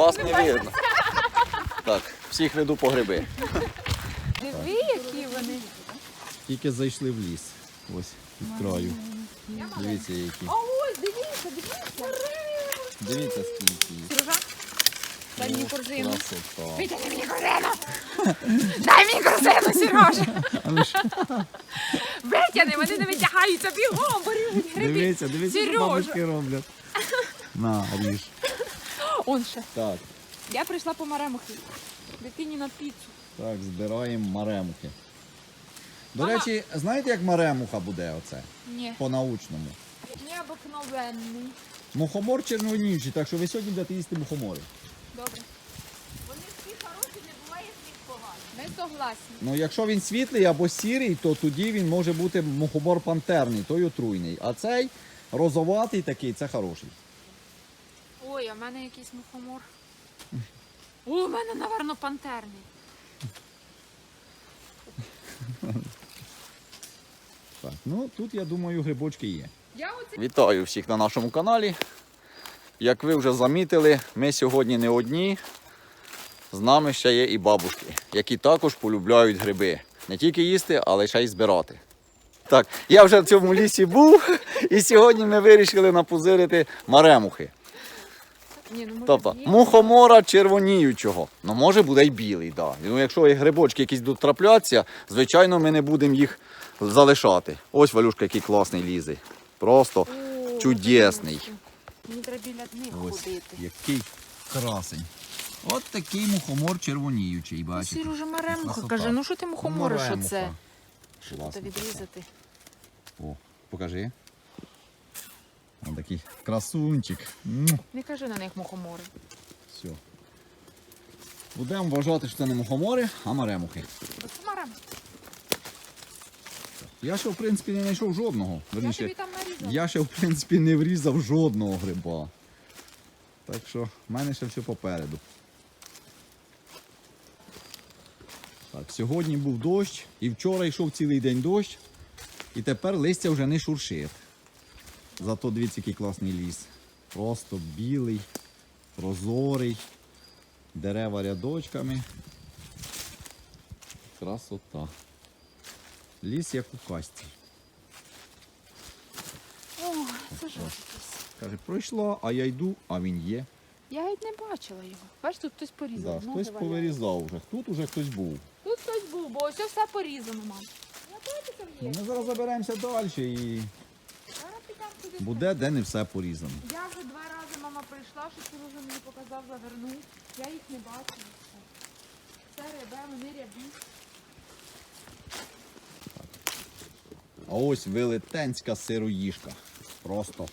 Вас не видно. Так, всіх веду по гриби. Диви, які вони. Тільки зайшли в ліс. Ось від краю. Дивіться, які. А ось, дивіться, дивіться. Дивіться, скільки їх. Сережа, дай мені корзину. красота. Витягни мені корзину. Дай мені корзину, Сережа. Витягни, вони не витягаються бігом, бери гриби. Дивіться, дивіться, що Сережа. бабушки роблять. На, ріж. Он ще. Так, Я прийшла по маремухи. Дитині на піцу. так, збираємо маремухи. До Мама. речі, знаєте, як маремуха буде оце? Ні. По-научному. Необикновенний. Мухомор червоніючий, так що ви сьогодні будете їсти мухомори. Добре. Вони всі хороші, не буває всіх поганих. Ми согласні. Ну, якщо він світлий або сірий, то тоді він може бути мухомор пантерний, той отруйний. А цей розоватий такий, це хороший. Ой, а в мене якийсь мухомор. О, у мене, напевно, пантерний. Так, ну тут я думаю грибочки є. Вітаю всіх на нашому каналі. Як ви вже замітили, ми сьогодні не одні. З нами ще є і бабушки, які також полюбляють гриби. Не тільки їсти, але ще й збирати. Так, я вже в цьому лісі був, і сьогодні ми вирішили напозирити маремухи. Ні, ну може Тобто є. мухомора червоніючого. Ну може буде й білий, да. Ну, якщо і грибочки якісь будуть траплятися, звичайно, ми не будемо їх залишати. Ось валюшка, який класний лізе. Просто О, чудесний. Мені треба біля них Ось ходити. який красень. От такий мухомор червоніючий, бачите. Сір уже маремуха Красота. каже, ну що ти мухомориш Маремуха. оце? Що Класно. тут відрізати? О, покажи. Ось такий красунчик. Не кажи на них мухомори. Все. Будемо вважати, що це не мухомори, а маремухи. Я ще, в принципі, не знайшов жодного. Я тобі там нарізала. Я ще, в принципі, не врізав жодного гриба. Так що в мене ще все попереду. Так, сьогодні був дощ, і вчора йшов цілий день дощ, і тепер листя вже не шуршить. Зато дивіться, який класний ліс. Просто білий, прозорий, дерева рядочками. Красота. Ліс як у касті. О, це ж якийсь. Каже, пройшла, а я йду, а він є. Я геть не бачила його. Бачиш, тут хтось порізав. Да, ноги хтось валяють. повирізав вже. Тут уже хтось був. Тут хтось був, бо ось все порізано, мам. Я бачу, там Ну, є. ми зараз заберемося далі і. Буде де не все порізано. Я вже два рази мама прийшла, що Сережа мені показав, завернув. Я їх не бачила. Це рябе, вони рябі. А ось велетенська сироїжка. Просто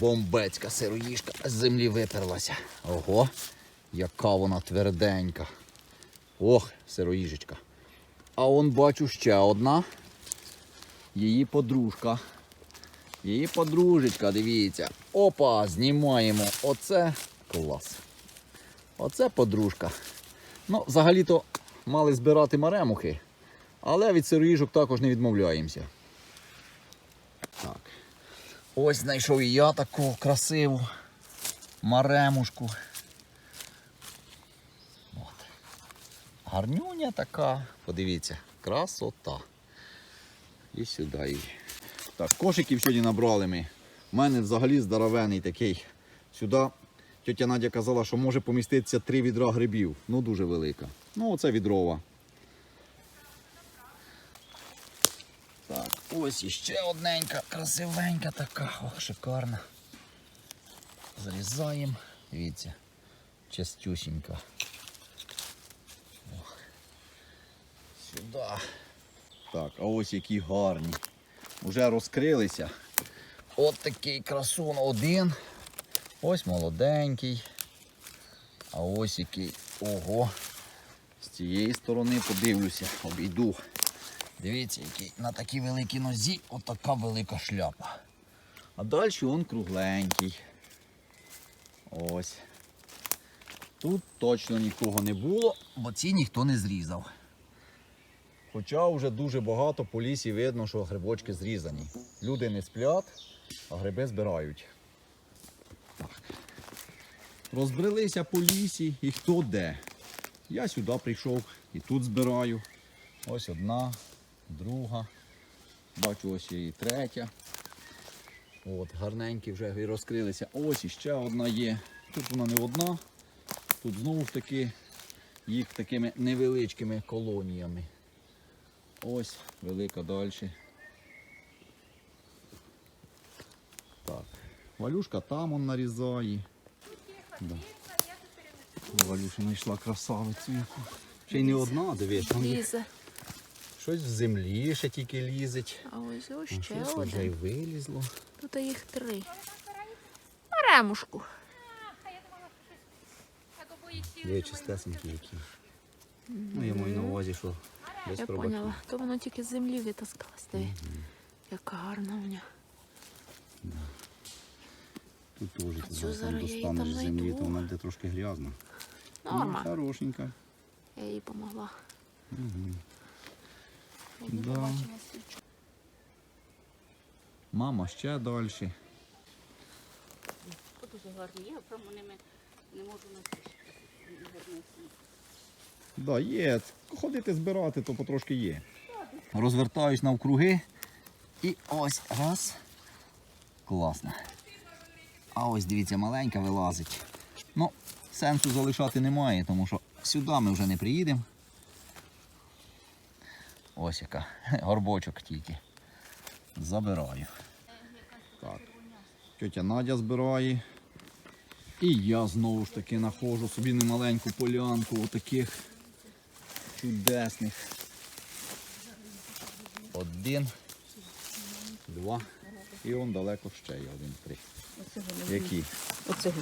бомбецька сироїжка з землі виперлася. Ого, яка вона тверденька. Ох, сироїжечка. А он бачу ще одна. Її подружка. Її подружечка, дивіться. Опа, знімаємо. Оце клас. Оце подружка. Ну, взагалі-то мали збирати маремухи, але від сироїжок також не відмовляємося. Так. Ось знайшов і я таку красиву маремушку. От. Гарнюня така. Подивіться, красота. І сюди її. Так, кошиків сьогодні набрали ми. У мене взагалі здоровений такий. Сюди тетя Надя казала, що може поміститися три відра грибів. Ну дуже велика. Ну оце відрова. Так, ось іще одненька, красивенька така. Ох, шикарна. Зрізаємо. Дивіться, частюсінька. Сюди. Так, а ось які гарні. Уже розкрилися. От такий красун один. Ось молоденький. А ось який. Ого. З цієї сторони подивлюся, обійду. Дивіться, який на такій великій нозі отака велика шляпа. А далі він кругленький. Ось. Тут точно нікого не було, бо ці ніхто не зрізав. Хоча вже дуже багато по лісі видно, що грибочки зрізані. Люди не сплять, а гриби збирають. Так. розбрелися по лісі і хто де. Я сюди прийшов і тут збираю. Ось одна, друга. Бачу, ось і третя. От, гарненькі вже і розкрилися. Ось іще одна є. Тут вона не одна. Тут знову ж таки їх такими невеличкими колоніями. Ось, велика далі. Так. Валюшка там он нарізає. Да. Валюша знайшла красавицю яку. Ще й не одна, дивись, там є Лізе. щось в землі ще тільки лізить. А ось ось А ще щось вже й один. вилізло. Тут їх три. Ремушку. Є чистесенькі які. Ну, я маю на увазі, що без Я пробачення. поняла. То воно тільки з землі витаскалось. Диви. Яка гарна у мене. Тут теж А ти цю зараз там зараз я її достанеш з землі, знайду. то вона буде трошки грязна. Ну, Норма. хорошенька. Я їй помогла. Угу. Да. Мама ще далі. Дуже гарні, я прямо ними не можу носити. Да, є. Ходити збирати, то потрошки є. Розвертаюсь навкруги. І ось раз. Класно. А ось дивіться, маленька вилазить. Ну, сенсу залишати немає, тому що сюди ми вже не приїдемо. Ось яка. Горбочок тільки. Забираю. Так. Тетя Надя збирає. І я знову ж таки знаходжу собі немаленьку полянку отаких чудесних. Один, два. І он далеко ще є один, три. Які? Оце.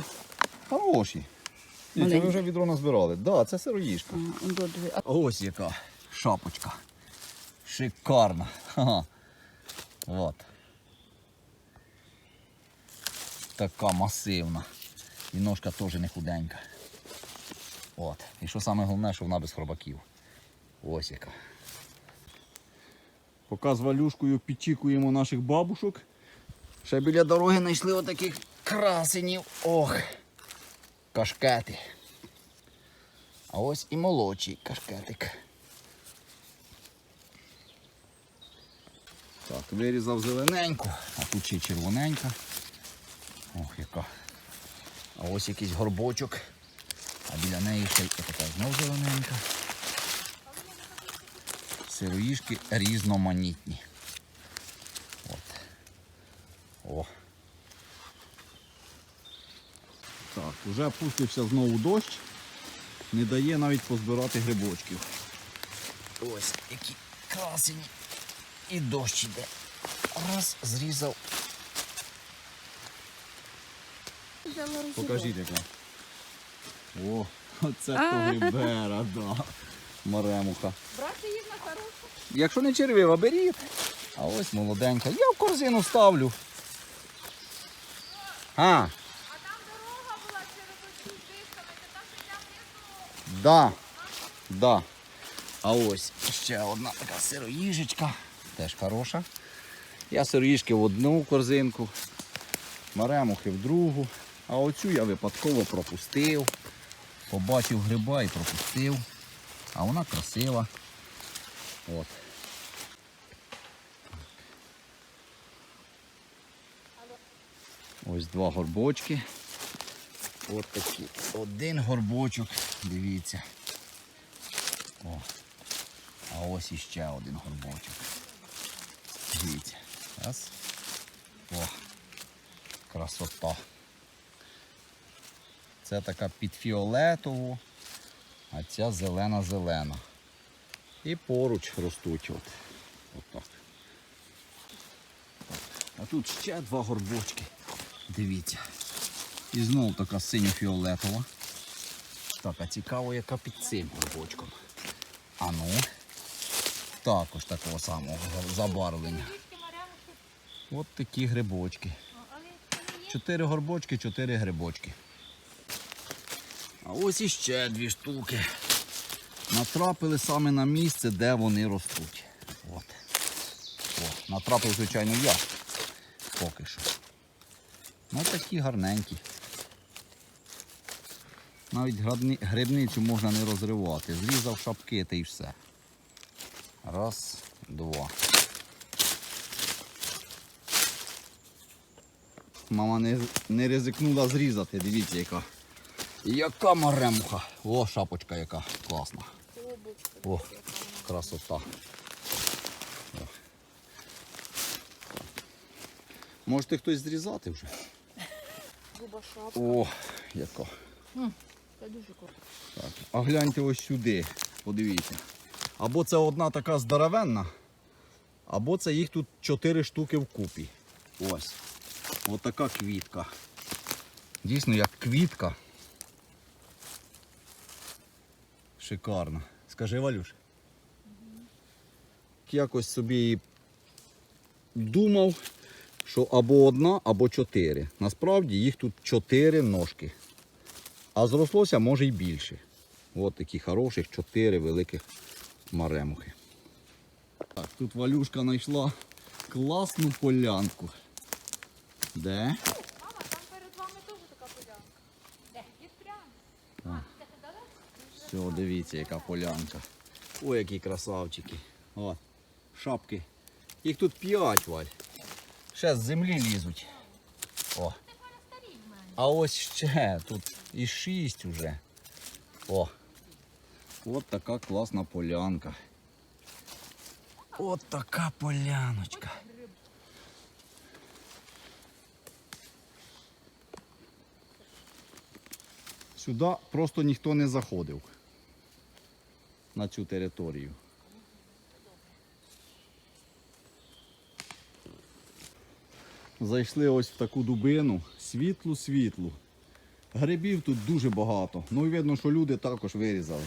Хороші. Ні, це ви вже відро назбирали. Так, да, це сироїшка. А, А Ось яка шапочка. Шикарна. Ха-ха. От. Така масивна. І ножка теж не худенька. От. І що саме головне, що вона без хробаків. Ось яка. Поки з валюшкою підчікуємо наших бабушок. Ще біля дороги знайшли отаких красенів. Ох. Кашкети. А ось і молодший кашкетик. Так, вирізав зелененьку, а тут ще червоненька. Ох, яка. А ось якийсь горбочок. А біля неї ще й така знов зелененька. Сироїшки різноманітні. От. О. Так, вже пустився знову дощ. Не дає навіть позбирати грибочків. Ось які красені. І дощ іде. Раз, зрізав. Покажіть яка. О, оце то гибера, да. Маремуха. Брати їх на хорошу. Якщо не червива, беріть. А ось молоденька. Я в корзину ставлю. А, А там дорога була через оці тисками, це там да. Да. А ось ще одна така сироїжечка. Теж хороша. Я сироїжки в одну корзинку, маремухи в другу. А оцю я випадково пропустив. Побачив гриба і пропустив. А вона красива. От. Ось два горбочки. От такі. Один горбочок, дивіться. О. А ось іще один горбочок. Дивіться. Раз. О. Красота. Це така під фіолетову, а ця зелена-зелена. І поруч ростуть. От. От. А тут ще два горбочки. Дивіться. І знов така синьо-фіолетова. Так, а цікаво, яка під цим горбочком. А ну. Також такого самого забарвлення. От такі грибочки. Чотири горбочки, чотири грибочки. А ось іще дві штуки. Натрапили саме на місце, де вони ростуть. От. О, натрапив, звичайно, я. Поки що. Ну такі гарненькі. Навіть грибницю можна не розривати. Зрізав шапки та й все. Раз, два. Мама не, не ризикнула зрізати, дивіться яка. Яка маремуха. О, шапочка яка класна. О, красота. О. Можете хтось зрізати вже? Груба шапка. О, яка. Це дуже. Так. А гляньте ось сюди. Подивіться. Або це одна така здоровенна, або це їх тут чотири штуки вкупі. Ось. Ось така квітка. Дійсно, як квітка. Шикарна. Скажи, Валюш. Якось собі думав, що або одна, або чотири. Насправді їх тут чотири ножки. А зрослося може й більше. От такі хороших чотири великих маремухи. Так, тут Валюшка знайшла класну полянку. Де? Мама, там перед вами теж така полянка. Де? Є прямо. Все, дивіться, яка полянка. Ой, які красавчики. О, шапки. Їх тут п'ять, Валь. Ще з землі лізуть. О. А ось ще тут і шість уже. О. От така класна полянка. От така поляночка. Сюди просто ніхто не заходив на цю територію. Зайшли ось в таку дубину, світлу-світлу. Грибів тут дуже багато. Ну і видно, що люди також вирізали.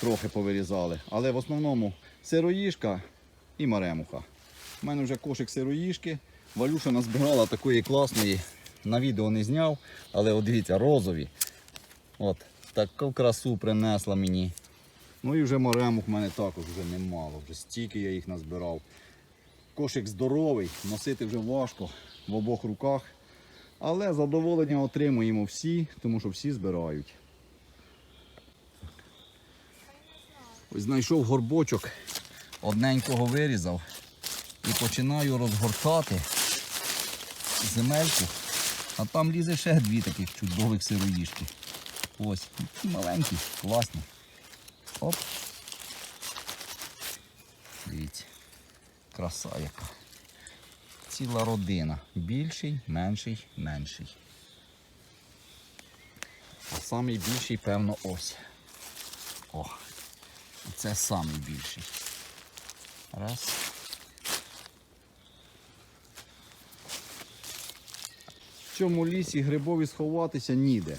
Трохи повирізали. Але в основному сироїшка і маремуха. У мене вже кошик сироїшки. Валюша назбирала такої класної. На відео не зняв, але от дивіться, розові. От, таку красу принесла мені. Ну і вже маремух в мене також вже немало. Вже стільки я їх назбирав. Кошик здоровий, носити вже важко в обох руках. Але задоволення отримуємо всі, тому що всі збирають. Ось знайшов горбочок, одненького вирізав і починаю розгортати земельку. А там лізе ще дві таких чудових сироїшки. Ось, маленькі, класні. Оп. Дивіться. Краса яка. Ціла родина. Більший, менший, менший. А самий більший, певно, ось. О. І Це самий більший. Раз. В цьому лісі грибові сховатися ніде.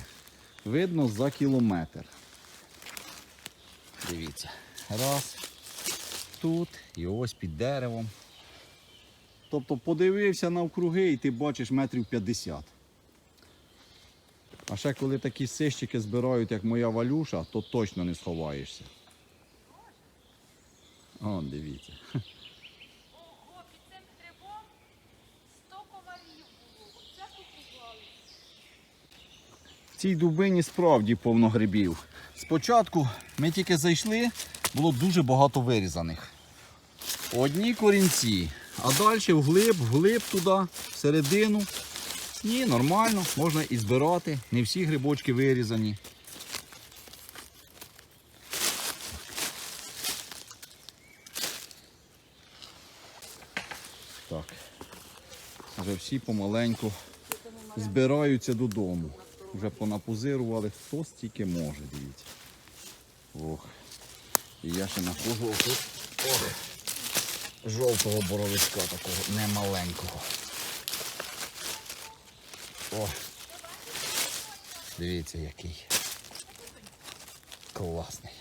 Видно за кілометр. Дивіться. Раз. Тут і ось під деревом. Тобто подивився навкруги і ти бачиш метрів 50. А ще коли такі сищики збирають, як моя валюша, то точно не сховаєшся. О, дивіться. Ого, під цим грибом 100 комарів було. Оце покупали. В цій дубині справді повно грибів. Спочатку ми тільки зайшли, було дуже багато вирізаних. Одні корінці, а далі вглиб, вглиб туди, всередину. Ні, нормально, можна і збирати. Не всі грибочки вирізані. Так. Вже всі помаленьку збираються додому. Вже понапозирували, хто стільки може, дивіться. Ох. І я ще нахожу тут жовтого боровичка такого немаленького. О. Дивіться який. Класний.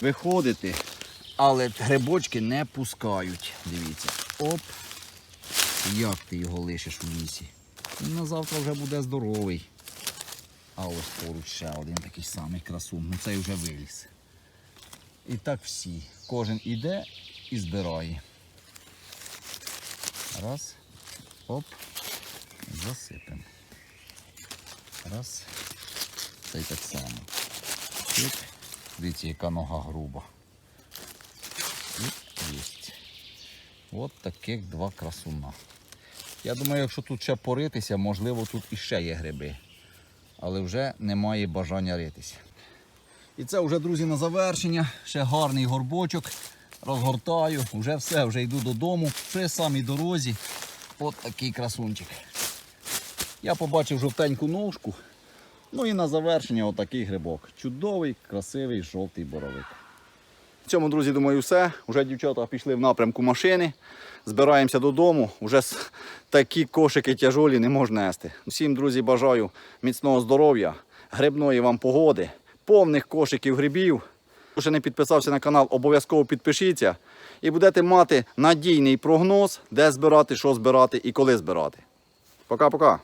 Виходите, але грибочки не пускають. Дивіться. Оп. Як ти його лишиш у лісі? Він на завтра вже буде здоровий. А ось поруч ще один такий самий красун. Ну цей вже виліз. І так всі. Кожен іде і збирає. Раз. Оп. Засипемо. Раз. Та й так само. Тут, дивіться, яка нога груба. Тут є. От таких два красуна. Я думаю, якщо тут ще поритися, можливо, тут іще є гриби. Але вже немає бажання ритися. І це вже, друзі, на завершення. Ще гарний горбочок. Розгортаю, вже все, вже йду додому. При самій дорозі. От такий красунчик. Я побачив жовтеньку ножку. Ну і на завершення отакий грибок. Чудовий, красивий жовтий боровик. В цьому, друзі, думаю, все. Уже дівчата пішли в напрямку машини. Збираємося додому. Уже такі кошики тяжолі не можна нести. Всім, друзі, бажаю міцного здоров'я, грибної вам погоди, повних кошиків грибів. Хто ще не підписався на канал, обов'язково підпишіться. І будете мати надійний прогноз, де збирати, що збирати і коли збирати. Пока-пока.